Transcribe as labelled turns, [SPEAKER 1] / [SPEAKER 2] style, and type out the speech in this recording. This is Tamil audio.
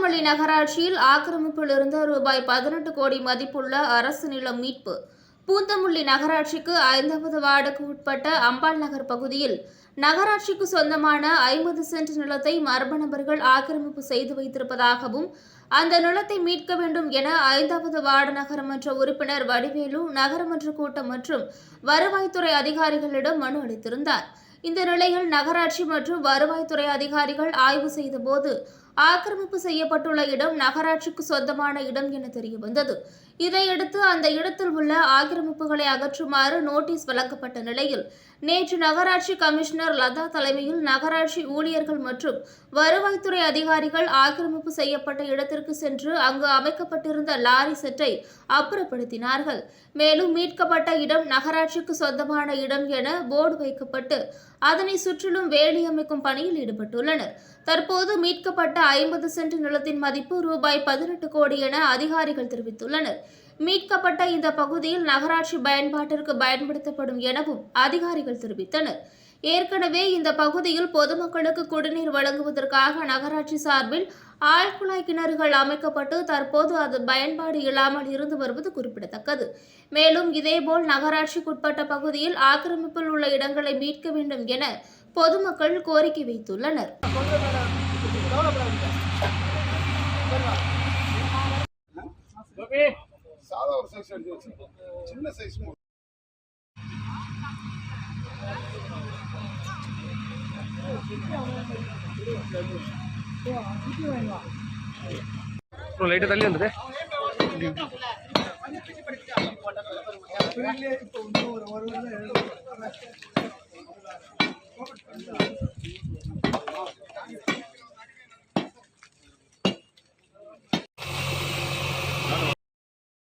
[SPEAKER 1] நகராட்சியில் ஆக்கிரமிப்பிலிருந்து ரூபாய் பதினெட்டு கோடி மதிப்புள்ள அரசு நிலம் மீட்பு. பூந்தமல்லி நகராட்சிக்கு ஐந்தாவது வார்டுக்கு உட்பட்ட அம்பாள் நகர் பகுதியில் நகராட்சிக்கு சொந்தமான ஐம்பது சென்ட் நிலத்தை மர்ம நபர்கள் ஆக்கிரமிப்பு செய்து வைத்திருப்பதாகவும் அந்த நிலத்தை மீட்க வேண்டும் என ஐந்தாவது வார்டு நகரமன்ற உறுப்பினர் வடிவேலு நகரமன்ற கூட்டம் மற்றும் வருவாய்த்துறை அதிகாரிகளிடம் மனு அளித்திருந்தார். இந்த நிலையில் நகராட்சி மற்றும் வருவாய்த்துறை அதிகாரிகள் ஆய்வு செய்தபோது ஆக்கிரமிப்பு செய்யப்பட்டுள்ள இடம் நகராட்சிக்கு சொந்தமான இடம் என தெரியவந்தது. இதையடுத்து அந்த இடத்தில் உள்ள ஆக்கிரமிப்புகளை அகற்றுமாறு நோட்டீஸ் வழங்கப்பட்ட நிலையில் நேற்று நகராட்சி கமிஷனர் லதா தலைமையில் நகராட்சி ஊழியர்கள் மற்றும் வருவாய்த்துறை அதிகாரிகள் ஆக்கிரமிப்பு செய்யப்பட்ட இடத்திற்கு சென்று அங்கு அமைக்கப்பட்டிருந்த லாரி செட்டை அப்புறப்படுத்தினார்கள். மேலும் மீட்கப்பட்ட இடம் நகராட்சிக்கு சொந்தமான இடம் என போர்டு வைக்கப்பட்டு அதனை சுற்றிலும் வேலி அமைக்கும் பணியில் ஈடுபட்டுள்ளனர். தற்போது மீட்கப்பட்ட ஐம்பது சென்ட் நிலத்தின் மதிப்பு ரூபாய் பதினெட்டு கோடி என அதிகாரிகள் தெரிவித்துள்ளனர். மீட்கப்பட்ட இந்த பகுதியில் நகராட்சி பயன்பாட்டிற்கு பயன்படுத்தப்படும் எனவும் அதிகாரிகள் தெரிவித்தனர். ஏற்கனவே இந்த பகுதியில் பொதுமக்களுக்கு குடிநீர் வழங்குவதற்காக நகராட்சி சார்பில் ஆழ்குழாய் கிணறுகள் அமைக்கப்பட்டு தற்போது அது பயன்பாடு இல்லாமல் இருந்து வருவது குறிப்பிடத்தக்கது. மேலும் இதேபோல் நகராட்சிக்குட்பட்ட பகுதியில் ஆக்கிரமிப்பில் உள்ள இடங்களை மீட்க வேண்டும் என பொதுமக்கள் கோரிக்கை வைத்துள்ளனர்.
[SPEAKER 2] சாதா ஒரு சைஸ் எடுத்து வச்சு. சின்ன சைஸ்
[SPEAKER 3] லைட்டாக தள்ளி வந்துட்டு
[SPEAKER 2] இப்போ ஒரு ஒரு